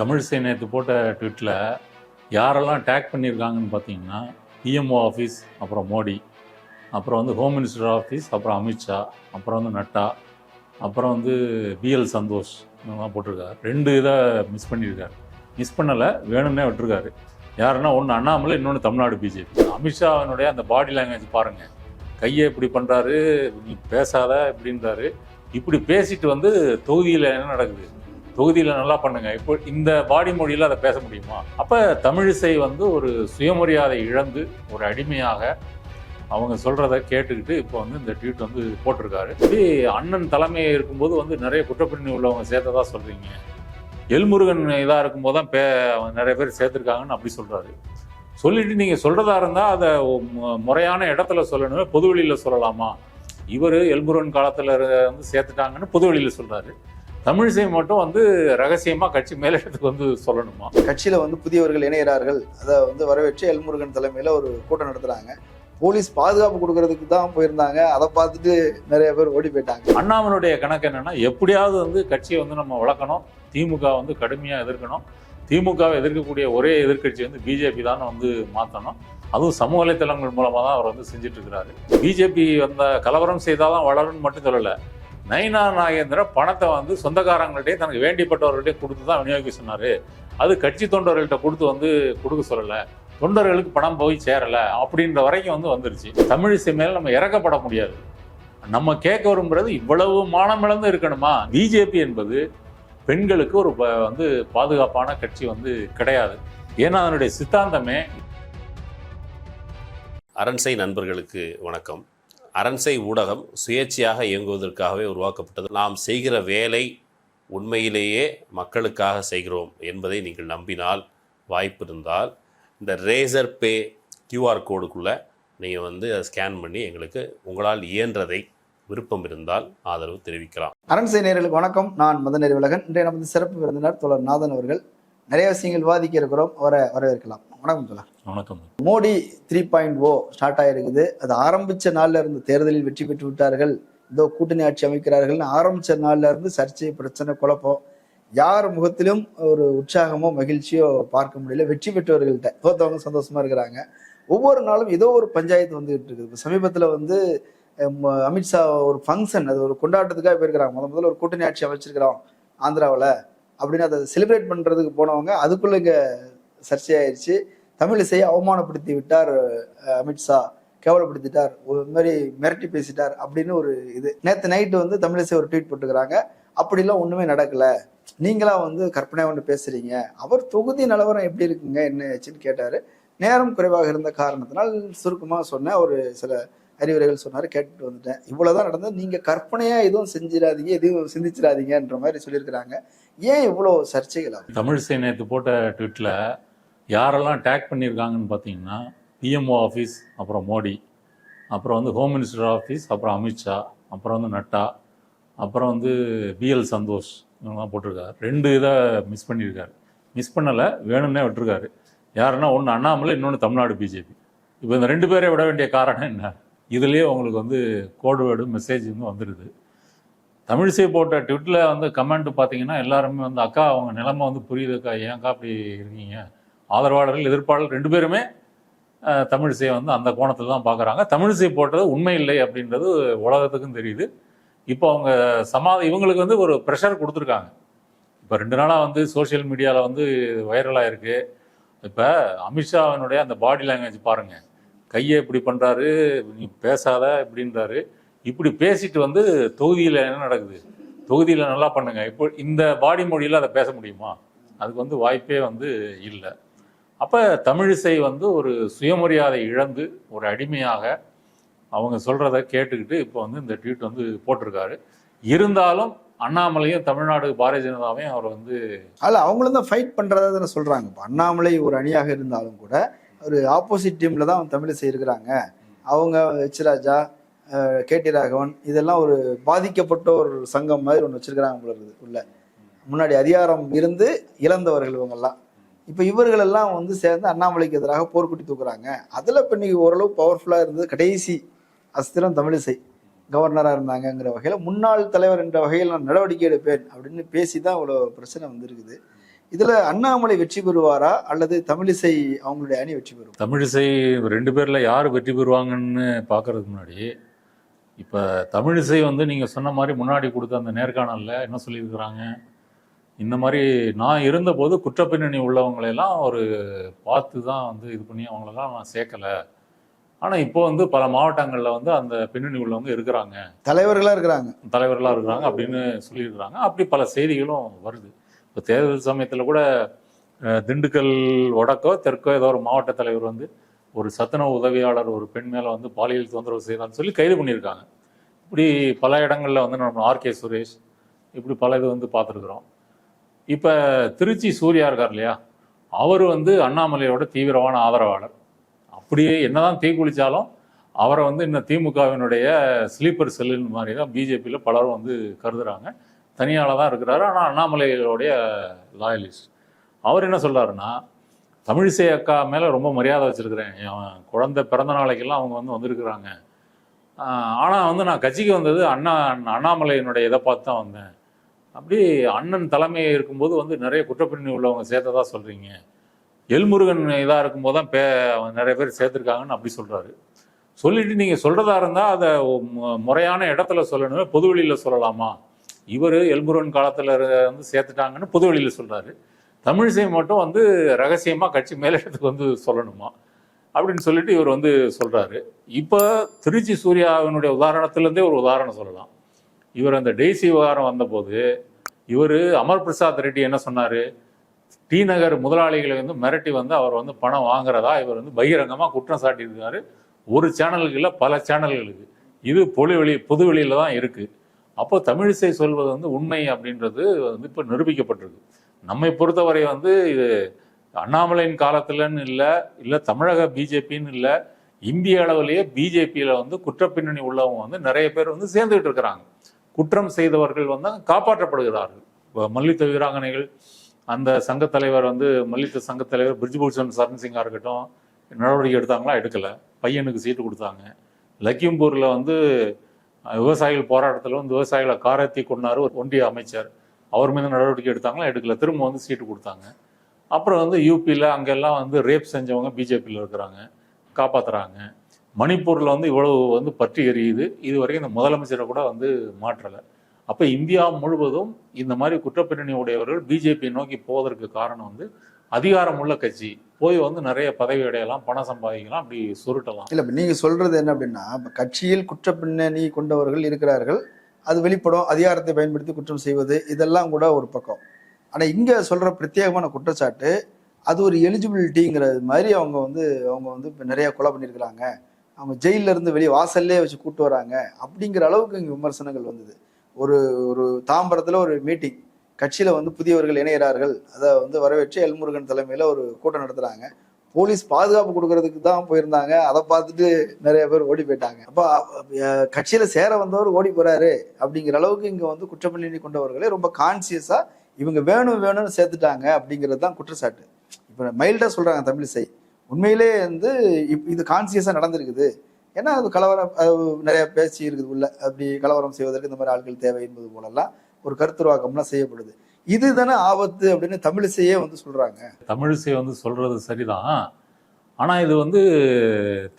தமிழிசை நேற்று போட்ட ட்விட்டில் யாரெல்லாம் டேக் பண்ணியிருக்காங்கன்னு பார்த்தீங்கன்னா பிஎம்ஓ ஆஃபீஸ் அப்புறம் மோடி அப்புறம் வந்து ஹோம் மினிஸ்டர் ஆஃபீஸ் அப்புறம் அமித்ஷா அப்புறம் வந்து நட்டா அப்புறம் வந்து பிஎல் சந்தோஷ் இவங்கெல்லாம் போட்டிருக்காரு. ரெண்டு இதை மிஸ் பண்ணியிருக்காரு. மிஸ் பண்ணலை வேணும்னே விட்டுருக்காரு. யாருன்னா ஒன்று அண்ணாமலை இன்னொன்று தமிழ்நாடு பிஜேபி அமித்ஷாவினுடைய அந்த பாடி லாங்குவேஜ் பாருங்கள் கையை இப்படி பண்ணுறாரு நீ பேசாத இப்படின்றாரு. இப்படி பேசிட்டு வந்து தொகுதியில் என்ன நடக்குது? தொகுதியில் நல்லா பண்ணுங்க. இப்போ இந்த பாடி மொழியில் அதை பேச முடியுமா? அப்போ தமிழிசை வந்து ஒரு சுயமரியாதை இழந்து ஒரு அடிமையாக அவங்க சொல்கிறத கேட்டுக்கிட்டு இப்போ வந்து இந்த ட்வீட் வந்து போட்டிருக்காரு. இப்படி அண்ணன் தலைமையை இருக்கும்போது வந்து நிறைய குற்றப்பிரிவு உள்ளவங்க சேர்த்ததா சொல்கிறீங்க எல்முருகன் இதாக இருக்கும்போது தான் பே நிறைய பேர் சேர்த்துருக்காங்கன்னு அப்படி சொல்கிறாரு சொல்லிட்டு நீங்கள் சொல்கிறதா இருந்தால் அதை முறையான இடத்துல சொல்லணுமே பொதுவெளியில் சொல்லலாமா? இவர் எல்முருகன் காலத்தில் வந்து சேர்த்துட்டாங்கன்னு பொதுவெளியில் சொல்கிறாரு தமிழிசை மட்டும் வந்து ரகசியமாக கட்சி மேலிடத்துக்கு வந்து சொல்லணுமா? கட்சியில வந்து புதியவர்கள் இணைகிறார்கள். அதை வந்து வரவேற்று எல்முருகன் தலைமையில ஒரு கூட்டம் நடத்துறாங்க. போலீஸ் பாதுகாப்பு கொடுக்கறதுக்கு தான் போயிருந்தாங்க. அதை பார்த்துட்டு நிறைய பேர் ஓடி போயிட்டாங்க. அண்ணாமனுடைய கணக்கு என்னன்னா எப்படியாவது வந்து கட்சியை வந்து நம்ம வளர்க்கணும். திமுக வந்து கடுமையாக எதிர்க்கணும். திமுகவை எதிர்க்கக்கூடிய ஒரே எதிர்க்கட்சி வந்து பிஜேபி தான் வந்து மாற்றணும் அதுவும் சமூக வலைத்தளங்கள் மூலமாக தான் அவர் வந்து செஞ்சுட்டு இருக்கிறாரு. பிஜேபி வந்த கலவரம் செய்தால் தான் வளரும்னு மட்டும் சொல்லலை. நயனா நாகேந்திர பணத்தை வந்து சொந்தக்காரங்கள்ட்டே தனக்கு வேண்டிப்பட்டவர்கள்ட்டே கொடுத்து தான் விநியோகிக்க சொன்னார். அது கட்சி தொண்டர்கள்ட்ட கொடுத்து வந்து கொடுக்க சொல்லலை. தொண்டர்களுக்கு பணம் போய் சேரலை அப்படின்ற வரைக்கும் வந்து வந்துருச்சு. தமிழிசை மேலே நம்ம இறக்கப்பட முடியாது. நம்ம கேட்க விரும்புறது இவ்வளவு மானமிழந்து இருக்கணுமா? பிஜேபி என்பது பெண்களுக்கு ஒரு ப- வந்து பாதுகாப்பான கட்சி வந்து கிடையாது. ஏன்னா அதனுடைய சித்தாந்தமே அரண்சை நண்பர்களுக்கு வணக்கம். அரண்சை ஊடகம் சுயேட்சையாக இயங்குவதற்காகவே உருவாக்கப்பட்டது. நாம் செய்கிற வேலை உண்மையிலேயே மக்களுக்காக செய்கிறோம் என்பதை நீங்கள் நம்பினால் வாய்ப்பு இருந்தால் இந்த ரேசர் பே கியூஆர் கோடுக்குள்ளே நீங்கள் வந்து அதை ஸ்கேன் பண்ணி எங்களுக்கு உங்களால் இயன்றதை விருப்பம் இருந்தால் ஆதரவு தெரிவிக்கலாம். அரண்சை நேர்களுக்கு வணக்கம். நான் மதநெறி உலகன் இன்றைய நமது சிறப்பு விருந்தினர் தோழர் நாதன் அவர்கள். நிறைய விஷயங்கள் விவாதிக்க இருக்கிறோம் வர வரவேற்கலாம். வணக்கம் தோழர். வணக்கம் Modi three point O start ஆயிருக்குது. அது ஆரம்பிச்ச நாள்ல இருந்து தேர்தலில் வெற்றி பெற்று விட்டார்கள். இதோ கூட்டணி ஆட்சி அமைக்கிறார்கள்னு ஆரம்பிச்ச நாள்ல இருந்து சர்ச்சை பிரச்சனை குழப்பம். யார் முகத்திலும் ஒரு உற்சாகமோ மகிழ்ச்சியோ பார்க்க முடியல. வெற்றி பெற்றவர்கள்ட்ட. தோத்தவங்க சந்தோஷமா இருக்கிறாங்க. ஒவ்வொரு நாளும் ஏதோ ஒரு பஞ்சாயத்து வந்துகிட்டு இருக்குது. இப்ப சமீபத்துல வந்து அமித்ஷா ஒரு ஃபங்க்ஷன் அது ஒரு கொண்டாட்டத்துக்காக போயிருக்கிறாங்க. முத முதல்ல ஒரு கூட்டணி ஆட்சி அமைச்சிருக்கிறோம் ஆந்திராவில். அப்படின்னு அதை செலிப்ரேட் பண்ணுறதுக்கு போனவங்க அதுக்குள்ளே இங்கே சர்ச்சையாயிருச்சு. தமிழிசையை அவமானப்படுத்தி விட்டார் அமித்ஷா கேவலப்படுத்திட்டார். ஒரு மாதிரி மிரட்டி பேசிட்டார் அப்படின்னு ஒரு இது. நேற்று நைட்டு வந்து தமிழிசை ஒரு ட்வீட் போட்டுக்கிறாங்க அப்படிலாம் ஒன்றுமே நடக்கலை. நீங்களா வந்து கற்பனை ஒன்று பேசுறீங்க. அவர் தொகுதி நிலவரம் எப்படி இருக்குங்க என்ன ஆச்சுன்னு கேட்டார். நேரம் குறைவாக இருந்த காரணத்தினால் சுருக்கமாக சொன்ன ஒரு சில அறிவுரைகள் சொன்னார் கேட்டுட்டு வந்துட்டேன். இவ்வளவுதான் நடந்தது. நீங்க கற்பனையா எதுவும் செஞ்சிடாதீங்க எதுவும் சிந்திச்சிடாதீங்கன்ற மாதிரி சொல்லியிருக்கிறாங்க. ஏன் இவ்வளவு சர்ச்சைகள் ஆகும் தமிழிசை நேற்று போட்ட ட்விட்டில் யாரெல்லாம் டேக் பண்ணியிருக்காங்கன்னு பார்த்தீங்கன்னா பிஎம்ஓ ஆஃபீஸ் அப்புறம் மோடி அப்புறம் வந்து ஹோம் மினிஸ்டர் ஆஃபீஸ் அப்புறம் அமித்ஷா அப்புறம் வந்து நட்டா அப்புறம் வந்து பிஎல் சந்தோஷ் இவங்கெல்லாம் போட்டிருக்காரு. ரெண்டு இதை மிஸ் பண்ணியிருக்காரு. மிஸ் பண்ணலை வேணும்னே விட்டுருக்காரு. யாருன்னா ஒன்று அண்ணாமலை இன்னொன்று தமிழ்நாடு பிஜேபி இப்போ இந்த ரெண்டு பேரை விட வேண்டிய காரணம் என்ன? இதுலேயே உங்களுக்கு வந்து கோடு வேர்டு மெசேஜ் வந்து வந்துடுது தமிழிசை போட்ட ட்விட்டில் வந்து கமெண்ட் பார்த்தீங்கன்னா எல்லாருமே வந்து அக்கா அவங்க நிலைமை வந்து புரியுதுக்கா ஏன்க்கா அப்படி இருக்கீங்க? ஆதரவாளர்கள் எதிர்ப்பாளர்கள் ரெண்டு பேருமே தமிழிசையை வந்து அந்த கோணத்தில் தான் பார்க்குறாங்க. தமிழிசை போட்டது உண்மை இல்லை அப்படின்றது உலகத்துக்கும் தெரியுது. இப்போ அவங்க சமாதி இவங்களுக்கு வந்து ஒரு ப்ரெஷர் கொடுத்துருக்காங்க. இப்போ ரெண்டு நாளாக வந்து சோஷியல் மீடியாவில் வந்து வைரலாக இருக்குது இப்போ அமித்ஷாவினுடைய அந்த பாடி லாங்குவேஜ் பாருங்கள் கையை இப்படி பண்ணுறாரு நீ பேசாத இப்படின்றாரு. இப்படி பேசிட்டு வந்து தொகுதியில் என்ன நடக்குது? தொகுதியில் நல்லா பண்ணுங்க. இப்போ இந்த பாடி மொழியில் அதை பேச முடியுமா? அதுக்கு வந்து வாய்ப்பே வந்து இல்லை. அப்போ தமிழிசை வந்து ஒரு சுயமரியாதை இழந்து ஒரு அடிமையாக அவங்க சொல்கிறத கேட்டுக்கிட்டு இப்போ வந்து இந்த ட்வீட் வந்து போட்டிருக்காரு. இருந்தாலும் அண்ணாமலையும் தமிழ்நாடு பாரதிய ஜனதாவையும் அவர் வந்து அல்ல அவங்களும் தான் ஃபைட் பண்ணுறதா தானே சொல்கிறாங்க இப்போ அண்ணாமலை ஒரு அணியாக இருந்தாலும் கூட ஒரு ஆப்போசிட் டீம்ல தான் தமிழிசை இருக்கிறாங்க அவங்க எச்ராஜா கே டி ராகவன் இதெல்லாம் ஒரு பாதிக்கப்பட்ட ஒரு சங்கம் மாதிரி ஒன்று வச்சிருக்கிறாங்க போல உள்ள. முன்னாடி அதிகாரம் இருந்து இழந்தவர்கள் இவங்கெல்லாம். இப்போ இவர்களெல்லாம் வந்து சேர்ந்து அண்ணாமலைக்கு எதிராக போர்க்குட்டி தூக்குறாங்க. அதில் இப்போ இன்னைக்கு ஓரளவு பவர்ஃபுல்லாக இருந்தது. கடைசி அஸ்திரம் தமிழிசை கவர்னராக இருந்தாங்கங்கிற வகையில் முன்னாள் தலைவர் என்ற வகையில் நான் நடவடிக்கை எடுப்பேன் அப்படின்னு பேசி தான் இவ்வளோ பிரச்சனை வந்திருக்குது. இதுல அண்ணாமலை வெற்றி பெறுவாரா அல்லது தமிழிசை அவங்களுடைய அணி வெற்றி பெறும்? தமிழிசை ரெண்டு பேரில் யார் வெற்றி பெறுவாங்கன்னு பார்க்கறதுக்கு முன்னாடி இப்போ தமிழிசை வந்து நீங்கள் சொன்ன மாதிரி முன்னாடி கொடுத்த அந்த நேர்காணலில் என்ன சொல்லியிருக்கிறாங்க? இந்த மாதிரி நான் இருந்தபோது குற்றப்பின்னணி உள்ளவங்களையெல்லாம் ஒரு பார்த்து தான் வந்து இது பண்ணி அவங்களெல்லாம் நான் சேர்க்கலை. ஆனால் இப்போ வந்து பல மாவட்டங்களில் வந்து அந்த பின்னணி உள்ளவங்க இருக்கிறாங்க. தலைவர்களா இருக்கிறாங்க. தலைவர்களாக இருக்கிறாங்க அப்படின்னு சொல்லியிருக்கிறாங்க. அப்படி பல செய்திகளும் வருது. இப்போ தேர்தல் சமயத்தில் கூட திண்டுக்கல் வடக்கோ தெற்கோ ஏதோ ஒரு மாவட்ட தலைவர் வந்து ஒரு சத்துணவு உதவியாளர் ஒரு பெண் மேலே வந்து பாலியல் தொந்தரவு செய்தான்னு சொல்லி கைது பண்ணியிருக்காங்க. இப்படி பல இடங்களில் வந்து நம்ம ஆர்கே சுரேஷ் இப்படி பல இது வந்து பார்த்துருக்குறோம். இப்போ திருச்சி சூர்யா இருக்கார் இல்லையா? அவர் வந்து அண்ணாமலையோட தீவிரமான ஆதரவாளர். அப்படியே என்னதான் தீ அவரை வந்து இன்னும் திமுகவினுடைய ஸ்லீப்பர் செல்லுன்னு மாதிரி தான் பிஜேபியில் பலரும் வந்து கருதுகிறாங்க தனியாக தான் இருக்கிறாரு. ஆனால் அண்ணாமலையோடைய லாயலிஸ்ட் அவர் என்ன சொல்கிறாருன்னா தமிழிசை அக்கா மேலே ரொம்ப மரியாதை வச்சுருக்கிறேன். என் குழந்தை பிறந்த நாளைக்கெல்லாம் அவங்க வந்து வந்திருக்கிறாங்க. ஆனால் வந்து நான் கட்சிக்கு வந்தது அண்ணா அண்ணாமலையினுடைய இதை பார்த்து தான் வந்தேன். அப்படி அண்ணன் தலைமை இருக்கும்போது வந்து நிறைய குற்றப்பிரிவு உள்ளவங்க சேர்த்ததா சொல்கிறீங்க எல்முருகன் இதாக இருக்கும்போது தான் பே நிறைய பேர் சேர்த்துருக்காங்கன்னு அப்படி சொல்கிறாரு சொல்லிட்டு நீங்கள் சொல்கிறதா இருந்தால் அதை முறையான இடத்துல சொல்லணுமே பொதுவெளியில் சொல்லலாமா? இவர் எல்முருகன் காலத்தில் வந்து சேர்த்துட்டாங்கன்னு பொதுவெளியில சொல்கிறாரு தமிழிசை மட்டும் வந்து ரகசியமாக கட்சி மேலிடத்துக்கு வந்து சொல்லணுமா? அப்படின்னு சொல்லிட்டு இவர் வந்து சொல்கிறாரு இப்போ திருச்சி சூர்யாவினுடைய உதாரணத்துலேருந்தே ஒரு உதாரணம் சொல்லலாம். இவர் அந்த டெய்ஸி விவகாரம் வந்தபோது இவர் அமர் பிரசாத் ரெட்டி என்ன சொன்னார்? டி நகர் முதலாளிகளை வந்து மிரட்டி வந்து அவர் வந்து பணம் வாங்குறதா இவர் வந்து பகிரங்கமாக குற்றம் சாட்டியிருக்காரு. ஒரு சேனலுக்கு இல்லை பல சேனல்களுக்கு. இது பொது வெளி பொது வெளியில் தான் இருக்குது அப்போ தமிழிசை சொல்வது வந்து உண்மை அப்படின்றது வந்து இப்போ நிரூபிக்கப்பட்டிருக்கு. நம்மை பொறுத்தவரை வந்து இது அண்ணாமலையின் காலத்துலன்னு இல்லை இல்லை தமிழக பிஜேபின்னு இல்லை இந்திய அளவிலேயே பிஜேபியில் வந்து குற்றப்பின்னணி உள்ளவங்க வந்து நிறைய பேர் வந்து சேர்ந்துகிட்டு இருக்கிறாங்க. குற்றம் செய்தவர்கள் வந்து காப்பாற்றப்படுகிறார்கள். மல்லித்த மல்யுத்த வீராங்கனைகள் அந்த சங்கத் தலைவர் வந்து மல்யுத்த சங்கத் தலைவர் பிரிஜ்பூஷன் சரண் சிங்காக இருக்கட்டும் நடவடிக்கை எடுத்தாங்களா? எடுக்கலை. பையனுக்கு சீட்டு கொடுத்தாங்க. லக்கிம்பூரில் வந்து விவசாயிகள் போராட்டத்தில் வந்து விவசாயிகளை காரத்தி கொண்டார் ஒரு ஒன்றிய அமைச்சர். அவர் மீது நடவடிக்கை எடுத்தாங்களா? எடுக்கல. திரும்ப வந்து சீட்டு கொடுத்தாங்க. அப்புறம் வந்து யூபியில் அங்கெல்லாம் வந்து ரேப் செஞ்சவங்க பிஜேபியில் இருக்கிறாங்க. காப்பாற்றுறாங்க மணிப்பூரில் வந்து இவ்வளவு வந்து பற்றி எரியுது. இது வரைக்கும் இந்த முதலமைச்சரை கூட வந்து மாற்றலை. அப்போ இந்தியா முழுவதும் இந்த மாதிரி குற்றப்பின்னணி உடையவர்கள் பிஜேபி நோக்கி போவதற்கு காரணம் வந்து அதிகாரம் உள்ள கட்சி போய் வந்து நிறைய பதவி அடையலாம் பணம் சம்பாதிக்கலாம் அப்படி சுருட்டலாம். இல்ல இப்போ நீங்க சொல்றது என்ன அப்படின்னா கட்சியில் குற்ற பின்னணி கொண்டவர்கள் இருக்கிறார்கள். அது வெளிப்படும். அதிகாரத்தை பயன்படுத்தி குற்றம் செய்வது இதெல்லாம் கூட ஒரு பக்கம். ஆனா இங்க சொல்ற பிரத்யேகமான குற்றச்சாட்டு அது ஒரு எலிஜிபிலிட்டிங்கிறது மாதிரி அவங்க வந்து அவங்க வந்து இப்போ நிறைய கொலை பண்ணியிருக்கிறாங்க. அவங்க ஜெயில்ல இருந்து வெளியே வாசல்லே வச்சு கூட்டு வராங்க அப்படிங்கிற அளவுக்கு இங்கே விமர்சனங்கள் வந்தது. ஒரு ஒரு தாம்பரத்தில் ஒரு மீட்டிங் கட்சியில் வந்து புதியவர்கள் இணைகிறார்கள் அதை வந்து வரவேற்று எல்முருகன் தலைமையில் ஒரு கூட்டம் நடத்துகிறாங்க போலீஸ் பாதுகாப்பு கொடுக்கறதுக்கு தான் போயிருந்தாங்க. அதை பார்த்துட்டு நிறைய பேர் ஓடி போயிட்டாங்க. அப்போ கட்சியில் சேர வந்தவர் ஓடி போகிறாரு அப்படிங்கிற அளவுக்கு இங்கே வந்து குற்றப்பின்னணி கொண்டவர்களே ரொம்ப கான்சியஸாக இவங்க வேணும் வேணும்னு சேர்த்துட்டாங்க அப்படிங்கிறது தான் குற்றச்சாட்டு. இப்போ மைல்டாக சொல்கிறாங்க தமிழிசை. உண்மையிலே வந்து இப் இது கான்சியஸாக நடந்திருக்குது. ஏன்னா அது கலவரம் நிறைய பேச்சு இருக்குது உள்ள. அப்படி கலவரம் செய்வதற்கு இந்த மாதிரி ஆட்கள் தேவை என்பது போலலாம் ஒரு கருத்துருவாக்கம்லாம் செய்யப்படுது. இதுதானே ஆபத்து அப்படின்னு தமிழிசையே வந்து சொல்றாங்க. தமிழிசை வந்து சொல்றது சரிதான். ஆனால் இது வந்து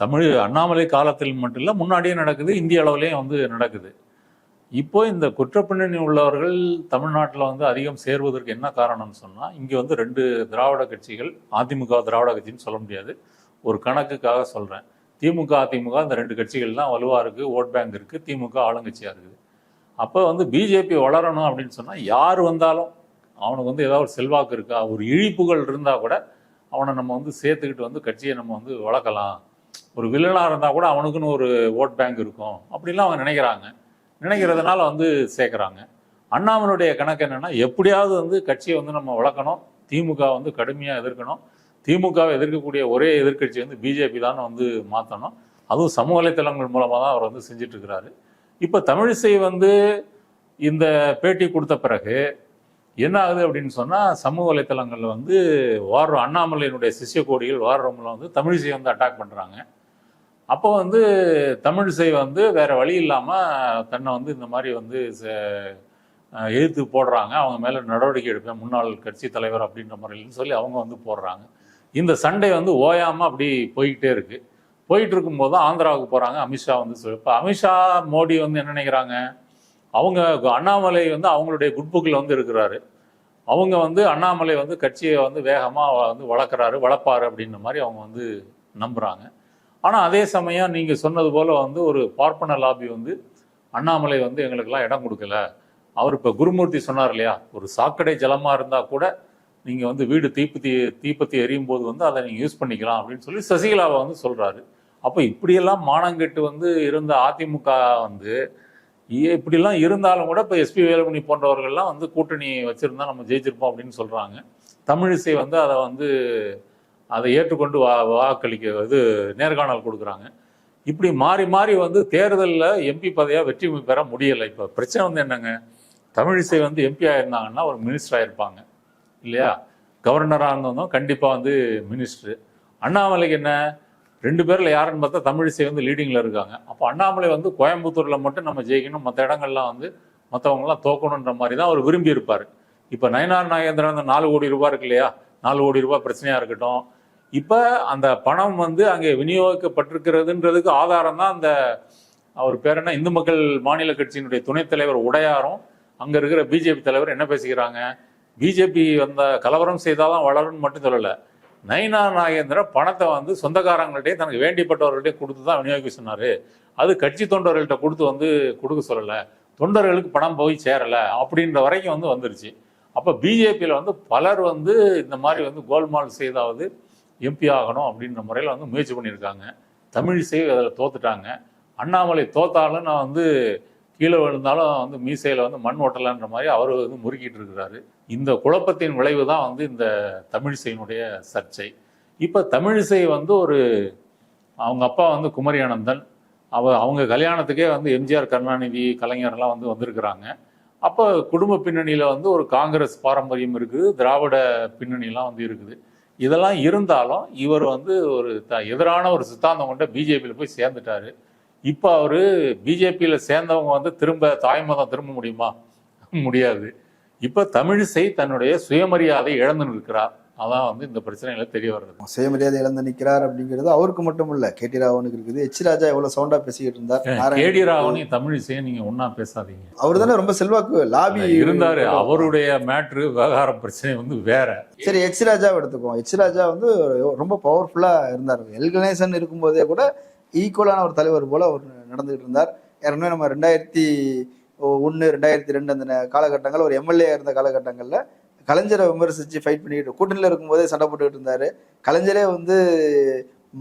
தமிழ் அண்ணாமலை காலத்தில் மட்டும் இல்லை முன்னாடியே நடக்குது இந்திய அளவுலேயும் வந்து நடக்குது. இப்போ இந்த குற்றப்பின்னணி உள்ளவர்கள் தமிழ்நாட்டில் வந்து அதிகம் சேர்வதற்கு என்ன காரணம்னு சொன்னால் இங்கே வந்து ரெண்டு திராவிட கட்சிகள் அதிமுக திராவிட கட்சின்னு சொல்ல முடியாது. ஒரு கணக்குக்காக சொல்கிறேன் திமுக அதிமுக இந்த ரெண்டு கட்சிகள் தான் வலுவாக இருக்குது ஓட் பேங்க் இருக்குது திமுக ஆளுங்கட்சியாக இருக்குது. அப்போ வந்து பிஜேபி வளரணும் அப்படின்னு சொன்னால் யார் வந்தாலும் அவனுக்கு வந்து ஏதாவது ஒரு செல்வாக்கு இருக்கா? ஒரு இழிப்புகள் இருந்தால் கூட அவனை நம்ம வந்து சேர்த்துக்கிட்டு வந்து கட்சியை நம்ம வந்து வளர்க்கலாம். ஒரு வில்லனாக இருந்தால் கூட அவனுக்குன்னு ஒரு ஓட் பேங்க் இருக்கும். அப்படிலாம் அவங்க நினைக்கிறாங்க. நினைக்கிறதுனால வந்து சேர்க்குறாங்க. அண்ணாமனுடைய கணக்கு என்னென்னா எப்படியாவது வந்து கட்சியை வந்து நம்ம வளர்க்கணும். திமுக வந்து கடுமையாக எதிர்க்கணும். திமுகவை எதிர்க்கக்கூடிய ஒரே எதிர்க்கட்சி வந்து பிஜேபி தான் வந்து மாற்றணும் அதுவும் சமூக வலைத்தளங்கள் மூலமாக தான் அவர் வந்து செஞ்சிட்ருக்கிறாரு இப்போ தமிழிசை வந்து இந்த பேட்டி கொடுத்த பிறகு என்ன ஆகுது அப்படின்னு சொன்னால் சமூக வலைத்தளங்களில் வந்து வார் அண்ணாமலையினுடைய சிஷ்ய கோடிகள் வாரம்ல வந்து தமிழிசை வந்து அட்டாக் பண்ணுறாங்க அப்போ வந்து தமிழிசை வந்து வேற வழி இல்லாமல் தன்னை வந்து இந்த மாதிரி வந்து ச- எதிர்த்து போடுறாங்க. அவங்க மேலே நடவடிக்கை எடுப்பேன் முன்னாள் கட்சி தலைவர் அப்படின்ற முறையில்னு சொல்லி அவங்க வந்து போடுறாங்க. இந்த சண்டை வந்து ஓயாமல் அப்படி போய்கிட்டே இருக்குது போயிட்டு இருக்கும்போது தான் ஆந்திராவுக்கு போகிறாங்க அமித்ஷா வந்து சொல்லி இப்போ அமித்ஷா மோடி வந்து என்ன நினைக்கிறாங்க? அவங்க அண்ணாமலை வந்து அவங்களுடைய குட் புக்கில் வந்து இருக்கிறாரு. அவங்க வந்து அண்ணாமலை வந்து கட்சியை வந்து வேகமாக வந்து வளர்க்குறாரு வளர்ப்பாரு அப்படின்ற மாதிரி அவங்க வந்து நம்புகிறாங்க ஆனால் அதே சமயம் நீங்கள் சொன்னது போல் வந்து ஒரு பார்ப்பன லாபி வந்து அண்ணாமலை வந்து எங்களுக்கெல்லாம் இடம் கொடுக்கல. அவர் இப்போ குருமூர்த்தி சொன்னார் இல்லையா? ஒரு சாக்கடை ஜலமாக இருந்தால் கூட நீங்கள் வந்து வீடு தீப்பத்தி தீப்பத்தி எரியும் போது வந்து அதை நீங்கள் யூஸ் பண்ணிக்கலாம் அப்படின்னு சொல்லி சசிகலாவை வந்து சொல்கிறாரு அப்போ இப்படியெல்லாம் மானங்கெட்டு வந்து இருந்த அதிமுக வந்து இப்படிலாம் இருந்தாலும் கூட இப்போ எஸ்பி வேலுமணி போன்றவர்கள்லாம் வந்து கூட்டணி வச்சுருந்தா நம்ம ஜெயிச்சிருப்போம் அப்படின்னு சொல்கிறாங்க தமிழிசை வந்து அதை வந்து அதை ஏற்றுக்கொண்டு வா வாக்களிக்க இது நேர்காணல் கொடுக்குறாங்க. இப்படி மாறி மாறி வந்து தேர்தலில் எம்பி பதவியாக வெற்றி பெற முடியலை. இப்போ பிரச்சனை வந்து என்னங்க? தமிழிசை வந்து எம்பி ஆயிருந்தாங்கன்னா ஒரு மினிஸ்டராக இருப்பாங்க. இல்லையா? கவர்னராக இருந்ததும் கண்டிப்பாக வந்து மினிஸ்டர். அண்ணாமலைக்கு என்ன? ரெண்டு பேரில் யாருன்னு பார்த்தா தமிழிசை வந்து லீடிங்கில் இருக்காங்க. அப்போ அண்ணாமலை வந்து கோயம்புத்தூரில் மட்டும் நம்ம ஜெயிக்கணும். மற்ற இடங்கள்லாம் வந்து மற்றவங்களாம் தோக்கணுன்ற மாதிரி தான் அவர் விரும்பி இருப்பார் இப்போ நயனார் நாகேந்திரன் அந்த நாலு கோடி ரூபா இருக்கு இல்லையா? நாலு கோடி ரூபா பிரச்சனையாக இருக்கட்டும். இப்போ அந்த பணம் வந்து அங்கே விநியோகிக்கப்பட்டிருக்கிறதுன்றதுக்கு ஆதாரம் தான் அந்த அவர் பேர் என்ன? இந்து மக்கள் மாநில கட்சியினுடைய துணைத் தலைவர் உடையாரும் அங்கே இருக்கிற பிஜேபி தலைவர் என்ன பேசிக்கிறாங்க? பிஜேபி வந்த கலவரம் செய்தால் தான் வளரும்னு மட்டும் சொல்லலை. நயினா நாகேந்திரா பணத்தை வந்து சொந்தக்காரங்கள்ட்டே தனக்கு வேண்டிப்பட்டவர்கள்ட்டே கொடுத்து தான் விநியோகிக்க சொன்னார். அது கட்சி தொண்டர்கள்ட்ட கொடுத்து வந்து கொடுக்க சொல்லலை. தொண்டர்களுக்கு பணம் போய் சேரலை அப்படின்ற வரைக்கும் வந்து வந்துருச்சு. அப்போ பிஜேபியில் வந்து பலர் வந்து இந்த மாதிரி வந்து கோல்மால் செய்தாவது எம்பி ஆகணும் அப்படின்ற முறையில் வந்து முயற்சி பண்ணியிருக்காங்க. தமிழிசை அதில் தோத்துட்டாங்க. அண்ணாமலை தோத்தாலும் நான் வந்து கீழே விழுந்தாலும் வந்து மீசையில் வந்து மண் ஓட்டலான்ற மாதிரி அவர் வந்து முறுக்கிட்டு இருக்கிறாரு. இந்த குழப்பத்தின் விளைவு தான் வந்து இந்த தமிழிசையினுடைய சர்ச்சை. இப்போ தமிழிசை வந்து ஒரு அவங்க அப்பா வந்து குமரி அனந்தன் அவ அவங்க கல்யாணத்துக்கே வந்து எம்ஜிஆர் கருணாநிதி கலைஞர்லாம் வந்து வந்திருக்கிறாங்க. அப்போ குடும்ப பின்னணியில் வந்து ஒரு காங்கிரஸ் பாரம்பரியம் இருக்குது திராவிட பின்னணிலாம் வந்து இருக்குது. இதெல்லாம் இருந்தாலும் இவர் வந்து ஒரு த எதிரான ஒரு சித்தாந்தம் கொண்ட பிஜேபியில் போய் சேர்ந்துட்டாரு. இப்போ அவர் பிஜேபியில் சேர்ந்தவங்க வந்து திரும்ப தாய்மதம் திரும்ப முடியுமா? முடியாது. இப்போ தமிழிசை தன்னுடைய சுயமரியாதை இழந்து நிற்கிறார். அதான் வந்து இந்த பிரச்சனையில தெரிய வர்றது. சுயமரியாதை இழந்து நிற்கிறார் அப்படிங்கிறது அவருக்கு மட்டும் இல்ல கேடி ராவனுக்கு இருக்குது. எச் ராஜா எவ்வளவு சவுண்டா பேசிக்கிட்டு இருந்தார்? கேடி ராவனையும் தமிழிசையும் நீங்க ஒண்ணா பேசாதீங்க. அவர் தானே ரொம்ப செல்வாக்கு லாபி இருந்தாரு. அவருடைய மேட்ரு விவகார பிரச்சனை வந்து வேற. சரி எச் ராஜாவை எடுத்துக்குவோம். எச் ராஜா வந்து ரொம்ப பவர்ஃபுல்லா இருந்தார். எல் கணேசன் இருக்கும்போதே கூட ஈக்குவலான ஒரு தலைவர் போல அவர் நடந்துகிட்டு இருந்தார். ஏற்கனவே நம்ம ரெண்டாயிரத்தி ஒன்று ரெண்டாயிரத்தி ரெண்டு அந்த காலகட்டங்கள் ஒரு எம்எல்ஏ இருந்த காலகட்டங்களில் கலைஞரை விமர்சித்து ஃபைட் பண்ணிக்கிட்டு கூட்டணியில் இருக்கும்போதே சண்டை போட்டுக்கிட்டு இருந்தார். கலைஞரே வந்து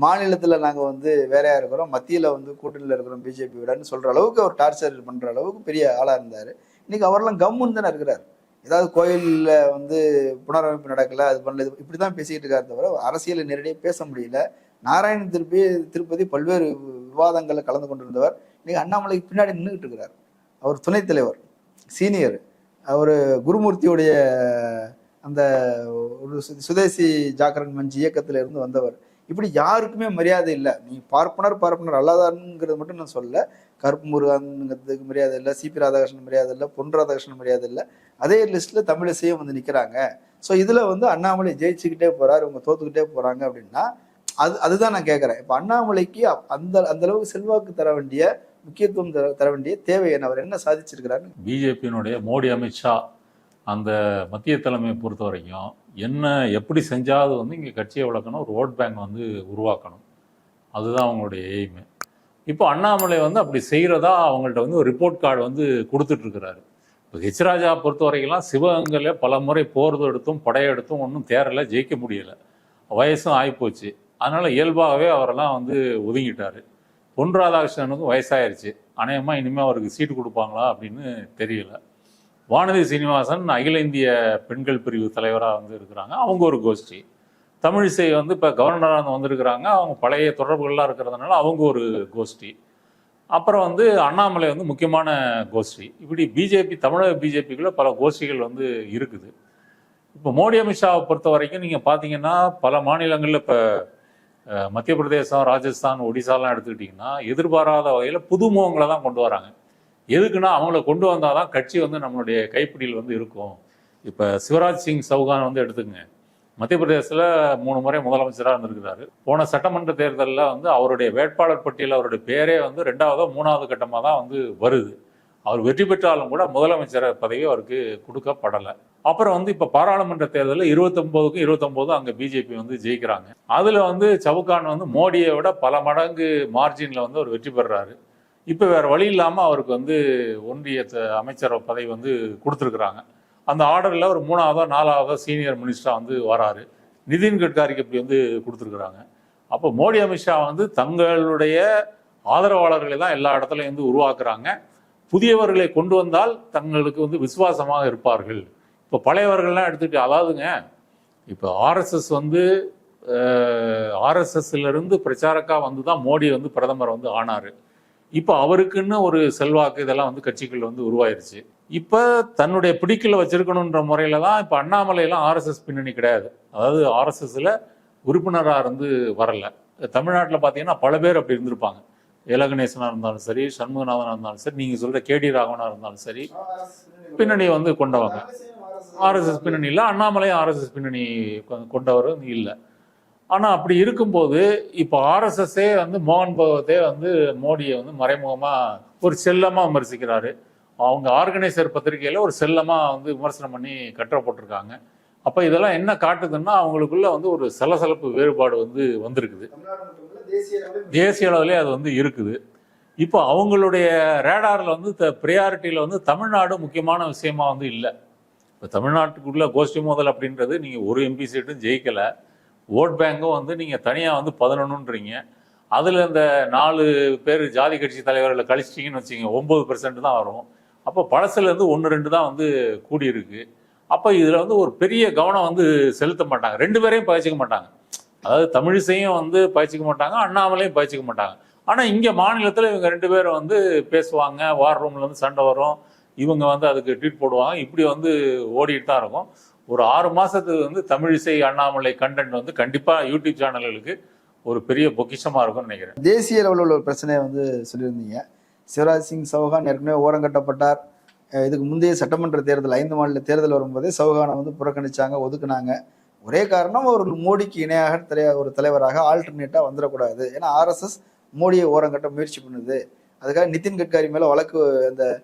மாநிலத்தில் நாங்கள் வந்து வேறையா இருக்கிறோம். மத்தியில் வந்து கூட்டணியில் இருக்கிறோம் பிஜேபி விடன்னு சொல்கிற அளவுக்கு அவர் டார்ச்சர் பண்ணுற அளவுக்கு பெரிய ஆளாக இருந்தார். இன்றைக்கி அவரெல்லாம் கம்முன்னு தானே இருக்கிறார். ஏதாவது கோயிலில் வந்து புனரமைப்பு நடக்கலை அது பண்ணல இப்படி தான் பேசிக்கிட்டு இருக்காரு தவிர அரசியலை நேரடியாக பேச முடியல. நாராயண திருப்பி திருப்பதி பல்வேறு விவாதங்களில் கலந்து கொண்டிருந்தவர். இன்னைக்கு அண்ணாமலைக்கு பின்னாடி நின்றுகிட்டு இருக்கிறார். அவர் துணைத் தலைவர் சீனியர். அவர் குருமூர்த்தியுடைய அந்த ஒரு சுதேசி ஜாகரன் மஞ்சி இயக்கத்துல இருந்து வந்தவர். இப்படி யாருக்குமே மரியாதை இல்லை. நீ பார்ப்பனர் பார்ப்பனர் அல்லாதாருங்கிறது மட்டும் நான் சொல்ல கருப்பு முருகனுங்கிறதுக்கு மரியாதை இல்லை. சிபி ராதாகிருஷ்ணன் மரியாதை இல்லை. பொன் ராதாகிருஷ்ணன் மரியாதை இல்லை. அதே லிஸ்ட்ல தமிழிசையும் வந்து நிக்கிறாங்க. ஸோ இதுல வந்து அண்ணாமலை ஜெயிச்சுக்கிட்டே போறாரு. இவங்க தோத்துக்கிட்டே போறாங்க அப்படின்னா அது அதுதான் நான் கேட்கறேன் இப்போ அண்ணாமலைக்கு அப்- அந்த அந்த அளவுக்கு செல்வாக்கு தர வேண்டிய முக்கியத்துவம் தர தர வேண்டிய தேவை என்ன? அவர் என்ன சாதிச்சிருக்கிறாரு? பிஜேபியினுடைய மோடி அமித்ஷா அந்த மத்திய தலைமையை பொறுத்த வரைக்கும் என்ன எப்படி செஞ்சாவது வந்து இங்கே கட்சியை வளர்க்கணும் ஒரு ஓட் பேங்க் வந்து உருவாக்கணும். அதுதான் அவங்களுடைய எய்மு இப்போ அண்ணாமலை வந்து அப்படி செய்கிறதா அவங்கள்ட்ட வந்து ஒரு ரிப்போர்ட் கார்டு வந்து கொடுத்துட்ருக்கிறாரு. இப்போ ஹெச் ராஜா பொறுத்த வரைக்கும்லாம் சிவகங்கையில் பல முறை போர் எடுத்தும் படையெடுத்தும் ஒன்றும் தேரலை ஜெயிக்க முடியலை. வயசும் ஆகிப்போச்சு அதனால் இயல்பாகவே அவரெல்லாம் வந்து ஒதுங்கிட்டார். பொன் ராதாகிருஷ்ணனுக்கும் வயசாயிருச்சு. அநேகமாக இனிமேல் அவருக்கு சீட்டு கொடுப்பாங்களா அப்படின்னு தெரியல. வானதி சீனிவாசன் அகில இந்திய பெண்கள் பிரிவு தலைவராக வந்து இருக்கிறாங்க. அவங்க ஒரு கோஷ்டி. தமிழிசை வந்து இப்போ கவர்னராக வந்திருக்கிறாங்க. அவங்க பழைய தொடர்புகள்லாம் இருக்கிறதுனால அவங்க ஒரு கோஷ்டி. அப்புறம் வந்து அண்ணாமலை வந்து முக்கியமான கோஷ்டி. இப்படி பிஜேபி தமிழக பிஜேபிக்குள்ள பல கோஷ்டிகள் வந்து இருக்குது. இப்போ மோடி அமித்ஷாவை பொறுத்த வரைக்கும் நீங்கள் பார்த்தீங்கன்னா பல மாநிலங்களில் இப்போ மத்திய பிரதேசம் ராஜஸ்தான் ஒடிசாலாம் எடுத்துக்கிட்டிங்கன்னா எதிர்பாராத வகையில் புது முகங்களை தான் கொண்டு வராங்க. எதுக்குன்னா அவங்கள கொண்டு வந்தால் தான் கட்சி வந்து நம்மளுடைய கைப்பிடியில் வந்து இருக்கும். இப்போ சிவராஜ் சிங் சௌகான் வந்து எடுத்துக்கங்க. மத்திய பிரதேசத்தில் மூணு முறை முதலமைச்சராக இருந்திருக்கிறாரு. போன சட்டமன்ற தேர்தலில் வந்து அவருடைய வேட்பாளர் பட்டியலில் அவருடைய பேரே வந்து ரெண்டாவதோ மூணாவது கட்டமாக தான் வந்து வருது. அவர் வெற்றி பெற்றாலும் கூட முதலமைச்சர் பதவி அவருக்கு கொடுக்கப்படலை. அப்புறம் வந்து இப்போ பாராளுமன்ற தேர்தலில் இருபத்தொம்போதுக்கும் இருபத்தொம்போதும் அங்கே பிஜேபி வந்து ஜெயிக்கிறாங்க. அதில் வந்து சவுகான் வந்து மோடியை விட பல மடங்கு மார்ஜினில் வந்து அவர் வெற்றி பெறுறாரு இப்போ வேறு வழி இல்லாமல் அவருக்கு வந்து ஒன்றிய அமைச்சர் பதவி வந்து கொடுத்துருக்குறாங்க. அந்த ஆர்டரில் ஒரு மூணாவதோ நாலாவதோ சீனியர் மினிஸ்டராக வந்து வராரு. நிதின் கட்காரிக்கு இப்படி வந்து கொடுத்துருக்குறாங்க. அப்போ மோடி அமித்ஷா வந்து தங்களுடைய ஆதரவாளர்களை தான் எல்லா இடத்துலையும் வந்து உருவாக்குறாங்க. புதியவர்களை கொண்டு வந்தால் தங்களுக்கு வந்து விசுவாசமாக இருப்பார்கள். இப்போ பழையவர்கள்லாம் எடுத்துட்டு அதாவதுங்க இப்போ ஆர்எஸ்எஸ் வந்து ஆர்எஸ்எஸ்லேருந்து பிரச்சாரக்காக வந்து தான் மோடி வந்து பிரதமர் வந்து ஆனார். இப்போ அவருக்குன்னு ஒரு செல்வாக்கு இதெல்லாம் வந்து கட்சிகள் வந்து உருவாயிருச்சு. இப்போ தன்னுடைய பிடிக்கல வச்சிருக்கணுன்ற முறையில் தான் இப்போ அண்ணாமலையெல்லாம் ஆர்எஸ்எஸ் பின்னணி கிடையாது. அதாவது ஆர்எஸ்எஸ்ல உறுப்பினராக இருந்து வரல. தமிழ்நாட்டில் பார்த்தீங்கன்னா பல பேர் அப்படி இருந்திருப்பாங்க. இலகணேசனாக இருந்தாலும் சரி சண்முகநாதனாக இருந்தாலும் சரி நீங்கள் சொல்கிற கேடி ராகவனாக இருந்தாலும் சரி பின்னணியை வந்து கொண்டவங்க. ஆர்எஸ்எஸ் பின்னணி இல்லை அண்ணாமலையும் ஆர்எஸ்எஸ் பின்னணி கொ- கொண்டவர் இல்லை. ஆனால் அப்படி இருக்கும்போது இப்போ ஆர்எஸ்எஸ்ஸே வந்து மோகன் பகவத்தே வந்து மோடியை வந்து மறைமுகமாக ஒரு செல்லமாக விமர்சிக்கிறாரு. அவங்க ஆர்கனைசர் பத்திரிகையில் ஒரு செல்லமாக வந்து விமர்சனம் பண்ணி கட்டுரை போட்டிருக்காங்க அப்போ இதெல்லாம் என்ன காட்டுதுன்னா அவங்களுக்குள்ள வந்து ஒரு சலசலப்பு வேறுபாடு வந்து வந்திருக்குது. தேசிய அளவிலே அது வந்து இருக்குது. இப்போ அவங்களுடைய ரேடாரில் வந்து ப்ரியாரிட்டியில் வந்து தமிழ்நாடு முக்கியமான விஷயமா வந்து இல்லை. இப்போ தமிழ்நாட்டுக்குள்ளே கோஷ்டி மோதல் அப்படின்றது நீங்கள் ஒரு எம்பி சீட்டும் ஜெயிக்கலை. ஓட் பேங்கும் வந்து நீங்கள் தனியாக வந்து பதினொன்றுன்றீங்க அதில் இந்த நாலு பேர் ஜாதி கட்சி தலைவர்களை கழிச்சிட்டிங்கன்னு வச்சுங்க ஒம்பது பெர்சன்ட் தான் வரும். அப்போ பழசுலேருந்து ஒன்று ரெண்டு தான் வந்து கூடியிருக்கு. அப்போ இதில் வந்து ஒரு பெரிய கவனம் வந்து செலுத்த மாட்டாங்க. ரெண்டு பேரையும் பகிச்சிக்க மாட்டாங்க. அதாவது தமிழிசையும் வந்து பயிற்சிக்க மாட்டாங்க அண்ணாமலையும் பயிற்சிக்க மாட்டாங்க. ஆனால் இங்கே மாநிலத்தில் இவங்க ரெண்டு பேரும் வந்து பேசுவாங்க வார் ரூம்ல இருந்து சண்டை வரும். இவங்க வந்து அதுக்கு ட்வீட் போடுவாங்க. இப்படி வந்து ஓடிட்டு தான் இருக்கும். ஒரு ஆறு மாசத்துக்கு வந்து தமிழிசை அண்ணாமலை கண்டென்ட் வந்து கண்டிப்பாக யூடியூப் சேனல்களுக்கு ஒரு பெரிய பொக்கிஷமாக இருக்கும்னு நினைக்கிறேன். தேசிய லெவலில் உள்ள ஒரு பிரச்சனையை வந்து சொல்லியிருந்தீங்க. சிவராஜ் சிங் சௌஹான் ஏற்கனவே ஓரங்கட்டப்பட்டார் இதுக்கு முந்தைய சட்டமன்ற தேர்தல் ஐந்து மாநில தேர்தல் வரும்போதே சௌஹானை வந்து புறக்கணிச்சாங்க ஒதுக்குனாங்க. ஒரே காரணம் ஒரு மோடிக்கு இணையாக தலை- ஒரு தலைவராக ஆல்டர்னேட்டாக வந்துடக்கூடாது. ஏன்னா ஆர்எஸ்எஸ் மோடியை ஓரங்கட்ட முயற்சி பண்ணுது. அதுக்காக நிதின் கட்காரி மேலே வழக்கு அந்த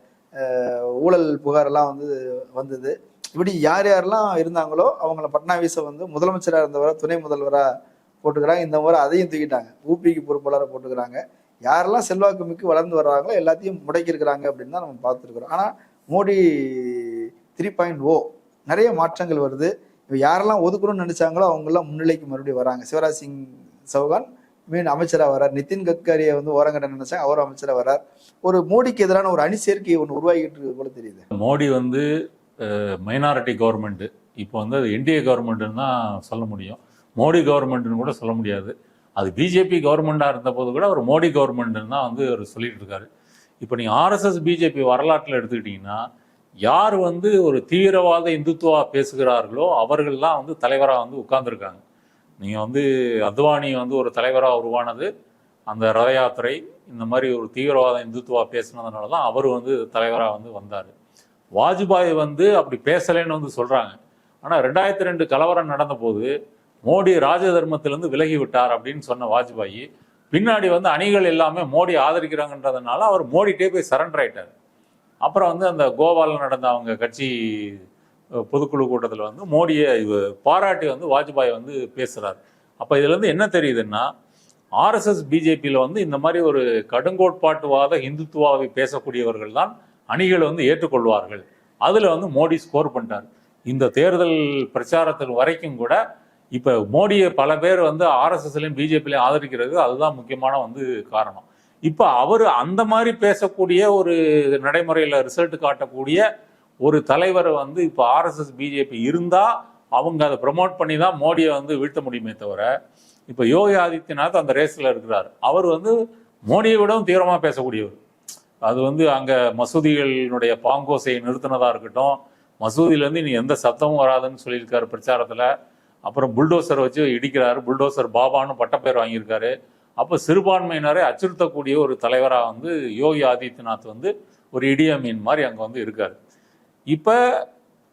ஊழல் புகாரெல்லாம் வந்து வந்தது. இப்படி யார் யாரெல்லாம் இருந்தாங்களோ அவங்கள பட்னாவிஸை வந்து முதலமைச்சராக இருந்தவரை துணை முதல்வராக போட்டுக்கிறாங்க. இந்த முறை அதையும் தூக்கிட்டாங்க. ஊபிக்கு பொறுப்பாளராக போட்டுக்கிறாங்க. யாரெல்லாம் செல்வாக்கு மிக்க வளர்ந்து வர்றாங்களோ எல்லாத்தையும் முடக்கியிருக்கிறாங்க அப்படின்னு தான் நம்ம பார்த்துருக்குறோம். ஆனால் மோடி த்ரீ பாயிண்ட் ஓ நிறைய மாற்றங்கள் வருது. யாரெல்லாம் ஒதுக்கணும்னு நினைச்சாங்களோ அவங்கெல்லாம் முன்னிலைக்கு மறுபடியும் வராங்க. சிவராஜ் சிங் சௌகான் மீன் அமைச்சராக வரார் நிதின் கட்கரியை வந்து ஓரங்கட்ட நினைச்சாங்க அவரும் அமைச்சராக வரார் ஒரு மோடிக்கு எதிரான ஒரு அணி சேர்க்கை ஒன்று உருவாகிட்டு இருக்க போல தெரியுது. மோடி வந்து மைனாரிட்டி கவர்மெண்ட்டு இப்போ வந்து அது என்டிஏ கவர்மெண்ட்டுன்னு தான் சொல்ல முடியும். மோடி கவர்மெண்ட்டுன்னு கூட சொல்ல முடியாது. அது பிஜேபி கவர்மெண்ட்டாக இருந்தபோது கூட அவர் மோடி கவர்மெண்ட்டுன்னு தான் வந்து அவர் சொல்லிட்டு இருக்காரு. இப்போ நீங்கள் ஆர்எஸ்எஸ் பிஜேபி வரலாற்றில் எடுத்துக்கிட்டிங்கன்னா யார் வந்து ஒரு தீவிரவாத இந்துத்துவா பேசுகிறார்களோ அவர்கள்லாம் வந்து தலைவராக வந்து உட்கார்ந்துருக்காங்க. நீங்கள் வந்து அத்வானி வந்து ஒரு தலைவராக உருவானது அந்த ரத யாத்திரை இந்த மாதிரி ஒரு தீவிரவாத இந்துத்துவா பேசுனதுனால தான் அவர் வந்து தலைவராக வந்து வந்தார். வாஜ்பாய் வந்து அப்படி பேசலைன்னு வந்து சொல்கிறாங்க ஆனால் ரெண்டாயிரத்தி ரெண்டு கலவரம் நடந்தபோது மோடி ராஜ தர்மத்திலேருந்து விலகி விட்டார் அப்படின்னு சொன்ன வாஜ்பாய் பின்னாடி வந்து அணிகள் எல்லாமே மோடி ஆதரிக்கிறாங்கன்றதுனால அவர் மோடிட்டே போய் சரண்டர் ஆயிட்டார். அப்புறம் வந்து அந்த கோவாவில் நடந்த அவங்க கட்சி பொதுக்குழு கூட்டத்தில் வந்து மோடியை பாராட்டி வந்து வாஜ்பாய் வந்து பேசுகிறார் அப்போ இதுலேருந்து என்ன தெரியுதுன்னா ஆர்எஸ்எஸ் பிஜேபியில் வந்து இந்த மாதிரி ஒரு கடுங்கோட்பாட்டுவாத இந்துத்துவாவை பேசக்கூடியவர்கள் தான் அணிகளை வந்து ஏற்றுக்கொள்வார்கள். அதில் வந்து மோடி ஸ்கோர் பண்ணிட்டார். இந்த தேர்தல் பிரச்சாரத்தில் வரைக்கும் கூட இப்போ மோடியை பல பேர் வந்து ஆர்எஸ்எஸ்லையும் பிஜேபிலையும் ஆதரிக்கிறது அதுதான் முக்கியமான வந்து காரணம். இப்போ அவர் அந்த மாதிரி பேசக்கூடிய ஒரு நடைமுறையில் ரிசல்ட் காட்டக்கூடிய ஒரு தலைவர் வந்து இப்போ ஆர்எஸ்எஸ் பிஜேபி இருந்தால் அவங்க அதை ப்ரமோட் பண்ணி தான் மோடியை வந்து வீழ்த்த முடியுமே தவிர இப்போ யோகி ஆதித்யநாத் அந்த ரேஸில் இருக்கிறார். அவர் வந்து மோடியை விடவும் தீவிரமாக பேசக்கூடியவர். அது வந்து அங்கே மசூதிகளினுடைய பாங்கோசையை நிறுத்தினதாக இருக்கட்டும் மசூதியிலேருந்து இனி எந்த சத்தமும் வராதுன்னு சொல்லியிருக்காரு பிரச்சாரத்தில். அப்புறம் புல்டோசர் வச்சு இடிக்கிறாரு. புல்டோசர் பாபான்னு பட்டப்பேர் வாங்கியிருக்காரு. அப்போ சிறுபான்மையினரை அச்சுறுத்தக்கூடிய ஒரு தலைவராக வந்து யோகி ஆதித்யநாத் வந்து ஒரு இடியமீன் மாதிரி அங்கே வந்து இருக்கார். இப்போ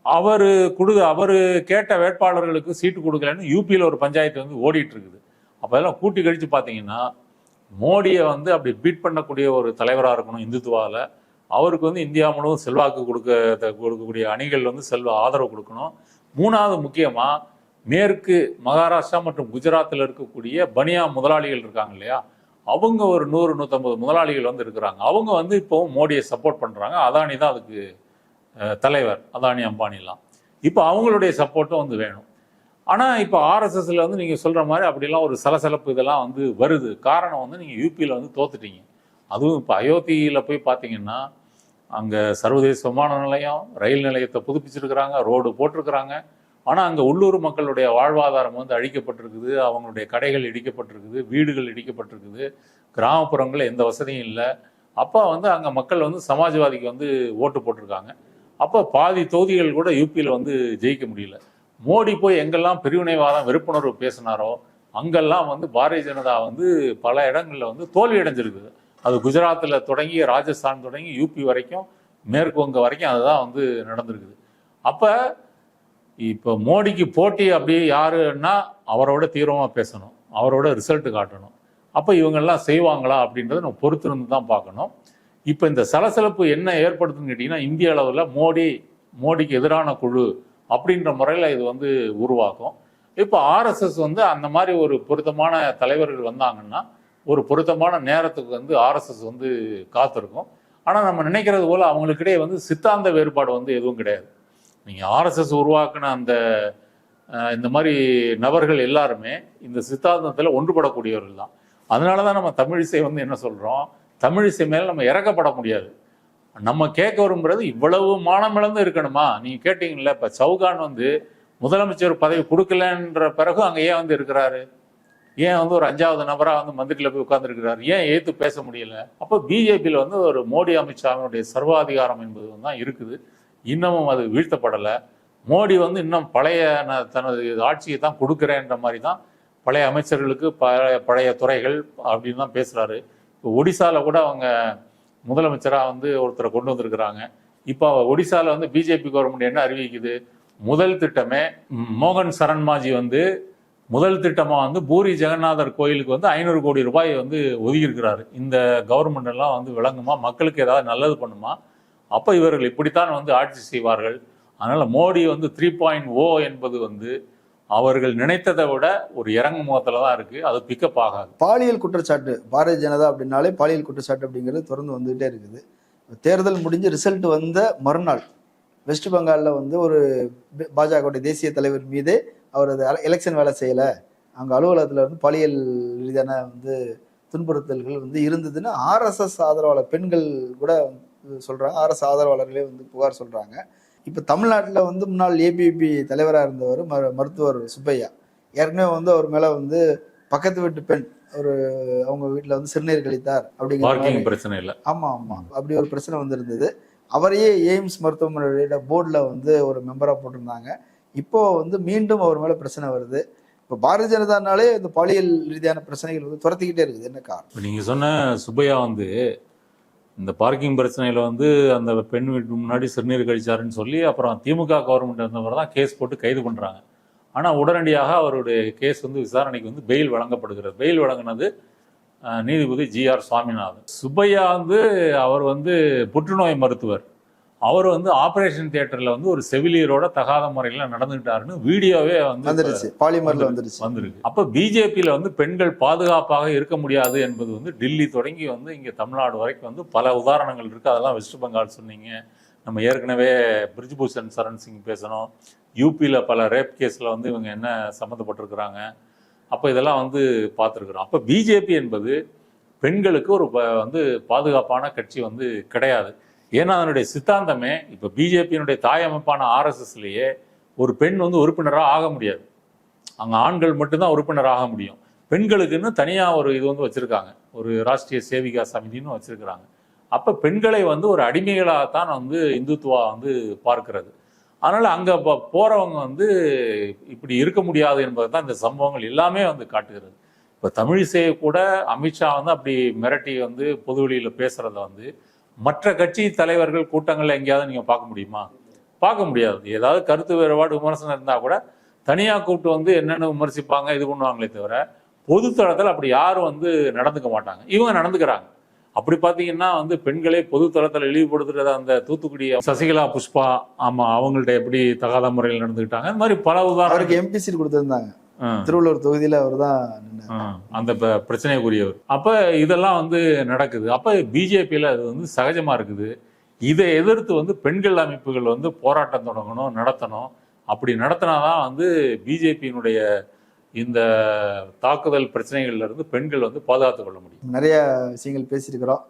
அவர் கொடு அவர் கேட்ட வேட்பாளர்களுக்கு சீட்டு கொடுக்கலன்னு யூபியில் ஒரு பஞ்சாயத்து வந்து ஓடிட்டு இருக்குது அப்போ அதெல்லாம் கூட்டி கழித்து பார்த்தீங்கன்னா மோடியை வந்து அப்படி பீட் பண்ணக்கூடிய ஒரு தலைவராக இருக்கணும் இந்துத்துவாவில் அவருக்கு வந்து இந்தியா முழுவதும் செல்வாக்கு கொடுக்க கொடுக்கக்கூடிய அணிகள் வந்து செல்வ ஆதரவு கொடுக்கணும். மூணாவது முக்கியமாக மேற்கு மகாராஷ்டிரா மற்றும் குஜராத்தில் இருக்கக்கூடிய பனியா முதலாளிகள் இருக்காங்க இல்லையா? அவங்க ஒரு நூறு நூற்றம்பது முதலாளிகள் வந்து இருக்கிறாங்க. அவங்க வந்து இப்போவும் மோடியை சப்போர்ட் பண்ணுறாங்க அதானி தான் அதுக்கு தலைவர். அதானி அம்பானிலாம். இப்போ அவங்களுடைய சப்போர்ட்டும் வந்து வேணும். ஆனால் இப்போ ஆர்எஸ்எஸ்ல வந்து நீங்கள் சொல்கிற மாதிரி அப்படிலாம் ஒரு சலசலப்பு இதெல்லாம் வந்து வருது. காரணம் வந்து நீங்கள் யூபியில் வந்து தோத்துட்டீங்க. அதுவும் இப்போ அயோத்தியில் போய் பார்த்தீங்கன்னா அங்கே சர்வதேச விமான நிலையம் ரயில் நிலையத்தை புதுப்பிச்சிருக்கிறாங்க ரோடு போட்டிருக்கிறாங்க. ஆனால் அங்கே உள்ளூர் மக்களுடைய வாழ்வாதாரம் வந்து அழிக்கப்பட்டிருக்குது. அவங்களுடைய கடைகள் இடிக்கப்பட்டிருக்குது. வீடுகள் இடிக்கப்பட்டிருக்குது. கிராமப்புறங்களில் எந்த வசதியும் இல்லை. அப்போ வந்து அங்கே மக்கள் வந்து சமாஜ்வாதிக்கு வந்து ஓட்டு போட்டிருக்காங்க. அப்போ பாதி தொகுதிகள் கூட யூபியில் வந்து ஜெயிக்க முடியல. மோடி போய் எங்கெல்லாம் பிரிவினைவாதம் வெறுப்புணர்வு பேசினாரோ அங்கெல்லாம் வந்து பாரதிய ஜனதா வந்து பல இடங்களில் வந்து தோல்வி அடைஞ்சிருக்குது. அது குஜராத்தில் தொடங்கி ராஜஸ்தான் தொடங்கி யூபி வரைக்கும் மேற்கு வங்க வரைக்கும் அதுதான் வந்து நடந்திருக்குது. அப்போ இப்போ மோடிக்கு போட்டி அப்படியே யாருன்னா அவரோட தீவிரமாக பேசணும் அவரோட ரிசல்ட் காட்டணும். அப்போ இவங்கெல்லாம் செய்வாங்களா அப்படின்றத நம்ம பொறுத்திருந்து தான் பார்க்கணும். இப்போ இந்த சலசலப்பு என்ன ஏற்படுத்துன்னு கேட்டிங்கன்னா இந்திய அளவில் மோடி மோடிக்கு எதிரான குழு அப்படின்ற முறையில் இது வந்து உருவாக்கும் இப்போ ஆர்எஸ்எஸ் வந்து அந்த மாதிரி ஒரு பொருத்தமான தலைவர்கள் வந்தாங்கன்னா ஒரு பொருத்தமான நேரத்துக்கு வந்து ஆர்எஸ்எஸ் வந்து காத்திருக்கும். ஆனால் நம்ம நினைக்கிறது போல் அவங்களுக்கிடையே வந்து சித்தாந்த வேறுபாடு வந்து எதுவும் கிடையாது. நீங்கள் ஆர்எஸ்எஸ் உருவாக்கின அந்த இந்த மாதிரி நபர்கள் எல்லாருமே இந்த சித்தாந்தத்தில் ஒன்றுபடக்கூடியவர்கள் தான். அதனால தான் நம்ம தமிழிசை வந்து என்ன சொல்கிறோம் தமிழிசை மேலே நம்ம இறக்கப்பட முடியாது. நம்ம கேட்க விரும்புறது இவ்வளவு மானமிழந்து இருக்கணுமா? நீங்கள் கேட்டீங்கல்ல இப்போ சவுகான் வந்து முதலமைச்சர் பதவி கொடுக்கலன்ற பிறகு அங்கே ஏன் வந்து இருக்கிறாரு? ஏன் வந்து ஒரு அஞ்சாவது நபராக வந்து மந்திரியில் போய் உட்காந்துருக்கிறார் ஏன் ஏத்து பேச முடியல? அப்போ பிஜேபியில் வந்து ஒரு மோடி அமித்ஷாவினுடைய சர்வாதிகாரம் என்பது தான் இருக்குது. இன்னமும் அது வீழ்த்தப்படலை. மோடி வந்து இன்னும் பழைய ந- தனது ஆட்சியை தான் கொடுக்குறேன்ற மாதிரி தான் பழைய அமைச்சர்களுக்கு பழைய பழைய துறைகள் அப்படின்னு தான் பேசுகிறாரு இப்போ ஒடிசாவில் கூட அவங்க முதலமைச்சராக வந்து ஒருத்தரை கொண்டு வந்திருக்கிறாங்க. இப்போ ஒடிசாவில் வந்து பிஜேபி கவர்மெண்ட் என்ன அறிவிக்குது? முதல் திட்டமே மோகன் சரண்மாஜி வந்து முதல் திட்டமாக வந்து பூரி ஜெகநாதர் கோயிலுக்கு வந்து ஐநூறு கோடி ரூபாய் வந்து ஒதுக்கியிருக்கிறாரு. இந்த கவர்மெண்ட் எல்லாம் வந்து விளங்குமா? மக்களுக்கு ஏதாவது நல்லது பண்ணுமா? அப்போ இவர்கள் இப்படித்தான் வந்து ஆட்சி செய்வார்கள். அதனால் மோடி வந்து த்ரீ பாயிண்ட் ஓ என்பது வந்து அவர்கள் நினைத்ததை விட ஒரு இறங்கு முகத்தில் தான் இருக்குது அது பிக்கப் ஆகாது. பாலியல் குற்றச்சாட்டு பாரதிய ஜனதா அப்படின்னாலே பாலியல் குற்றச்சாட்டு அப்படிங்கிறது தொடர்ந்து வந்துகிட்டே இருக்குது. தேர்தல் முடிஞ்சு ரிசல்ட் வந்த மறுநாள் வெஸ்ட் பெங்காலில் வந்து ஒரு பாஜகவுடைய தேசிய தலைவர் மீதே அவர் எலெக்ஷன் வேலை செய்யலை. அங்கே அலுவலகத்தில் வந்து பாலியல் ரீதியான வந்து துன்புறுத்தல்கள் வந்து இருந்ததுன்னு ஆர்எஸ்எஸ் ஆதரவாளர் பெண்கள் கூட சொல்றாங்க ஆர்எஸ் ஆதரவாளர்களே வந்து புகார் சொல்றாங்க. இப்போ தமிழ்நாட்டில் வந்து முன்னாள் ஏபிபி தலைவராக இருந்தவர் மரு மருத்துவர் சுப்பையா. ஏற்கனவே வந்து அவர் மேலே வந்து பக்கத்து வீட்டு பெண் ஒரு அவங்க வீட்டில் வந்து சிறுநீர் கழித்தார் அப்படிங்கிற பிரச்சனை இல்லை. ஆமா ஆமா. அப்படி ஒரு பிரச்சனை வந்திருந்தது. அவரையே எய்ம்ஸ் மருத்துவமனையோட போர்டில் வந்து ஒரு மெம்பராக போட்டிருந்தாங்க. இப்போ வந்து மீண்டும் அவர் மேலே பிரச்சனை வருது. இப்போ பாரதிய ஜனதானாலே இந்த பாலியல் ரீதியான பிரச்சனைகள் வந்து துரத்திக்கிட்டே இருக்குது. என்ன காரணம்? நீங்கள் சொன்ன சுப்பையா வந்து இந்த பார்க்கிங் பிரச்சனையில் வந்து அந்த பெண் வீட்டு முன்னாடி சிறுநீர் கழிச்சாருன்னு சொல்லி அப்புறம் திமுக கவர்மெண்ட் இருந்தவர் தான் கேஸ் போட்டு கைது பண்ணுறாங்க ஆனால் உடனடியாக அவருடைய கேஸ் வந்து விசாரணைக்கு வந்து பெயில் வழங்கப்படுகிறது. பெயில் வழங்கினது நீதிபதி நீதிபதி ஜிஆர் சுவாமிநாதன். சுப்பையா வந்து அவர் வந்து புற்றுநோய் மருத்துவர். அவர் வந்து ஆபரேஷன் தியேட்டரில் வந்து ஒரு செவிலியரோட தகாத முறையில் நடந்துக்கிட்டாருன்னு வீடியோவே வந்து வந்துருச்சு பாலிமர்ல வந்துருச்சு வந்திருக்கு. அப்ப பிஜேபியில வந்து பெண்கள் பாதுகாப்பாக இருக்க முடியாது என்பது வந்து டெல்லி தொடங்கி வந்து இங்க தமிழ்நாடு வரைக்கும் வந்து பல உதாரணங்கள் இருக்கு. அதெல்லாம் வெஸ்ட் பெங்கால் சொன்னீங்க. நம்ம ஏற்கனவே பிரிஜ்பூஷன் சரண் சிங் பேசணும். யூபியில் பல ரேப் கேஸில் வந்து இவங்க என்ன சம்மந்தப்பட்டிருக்கிறாங்க. அப்போ இதெல்லாம் வந்து பார்த்துருக்குறோம். அப்போ பிஜேபி என்பது பெண்களுக்கு ஒரு வந்து பாதுகாப்பான கட்சி வந்து கிடையாது. ஏன்னா அதனுடைய சித்தாந்தமே இப்போ பிஜேபியினுடைய தாய் அமைப்பான ஆர்எஸ்எஸ்லேயே ஒரு பெண் வந்து உறுப்பினராக ஆக முடியாது. அங்கே ஆண்கள் மட்டும்தான் உறுப்பினர் ஆக முடியும். பெண்களுக்குன்னு தனியாக ஒரு இது வந்து வச்சுருக்காங்க. ஒரு ராஷ்ட்ரிய சேவிகா சமிதின்னு வச்சுருக்கிறாங்க. அப்போ பெண்களை வந்து ஒரு அடிமைகளாகத்தான் வந்து இந்துத்துவா வந்து பார்க்கிறது. அதனால் அங்கே போகிறவங்க வந்து இப்படி இருக்க முடியாது என்பதை தான் இந்த சம்பவங்கள் எல்லாமே வந்து காட்டுகிறது. இப்போ தமிழிசையை கூட அமித்ஷா வந்து அப்படி மிரட்டி வந்து பொதுவெளியில் பேசுகிறத வந்து மற்ற கட்சி தலைவர்கள் கூட்டங்கள்ல எங்கேயாவது நீங்க பார்க்க முடியுமா? பார்க்க முடியாது. ஏதாவது கருத்து வேறுபாடு விமர்சனம் இருந்தா கூட தனியா கூப்பிட்டு வந்து என்னென்ன விமர்சிப்பாங்க இது பண்ணுவாங்களே தவிர பொதுத்தளத்தில் அப்படி யாரும் வந்து நடந்துக்க மாட்டாங்க. இவங்க நடந்துக்கிறாங்க. அப்படி பார்த்தீங்கன்னா வந்து பெண்களை பொதுத்தளத்தில் இழிவுபடுத்துறது அந்த தூத்துக்குடி சசிகலா புஷ்பா ஆமா அவங்கள்ட்ட எப்படி தகாத முறையில் நடந்துக்கிட்டாங்க. இந்த மாதிரி பல உதாரணம் எம்பி சீட் கொடுத்திருந்தாங்க. திருவள்ளூர் தொகுதியில அவர் தான் அந்த பிரச்சனைக்குரியவர். அப்ப இதெல்லாம் வந்து நடக்குது. அப்ப பிஜேபியில அது வந்து சகஜமா இருக்குது. இதை எதிர்த்து வந்து பெண்கள் அமைப்புகள் வந்து போராட்டம் தொடங்கணும் நடத்தணும். அப்படி நடத்தினாதான் வந்து பிஜேபியினுடைய இந்த தாக்குதல் பிரச்சனைகள்ல இருந்து பெண்கள் வந்து பாதுகாத்துக் கொள்ள முடியும். நிறைய விஷயங்கள் பேசியிருக்கிறோம்.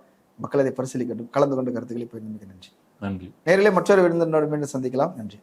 மக்கள் அதை பரிசீலிக்கட்டும். கலந்து கொண்ட கருத்துக்களை பயன்படுத்த நன்றி. நன்றி. நேரிலே மற்றொரு விருந்தினரோடு மீண்டும் சந்திக்கலாம். நன்றி.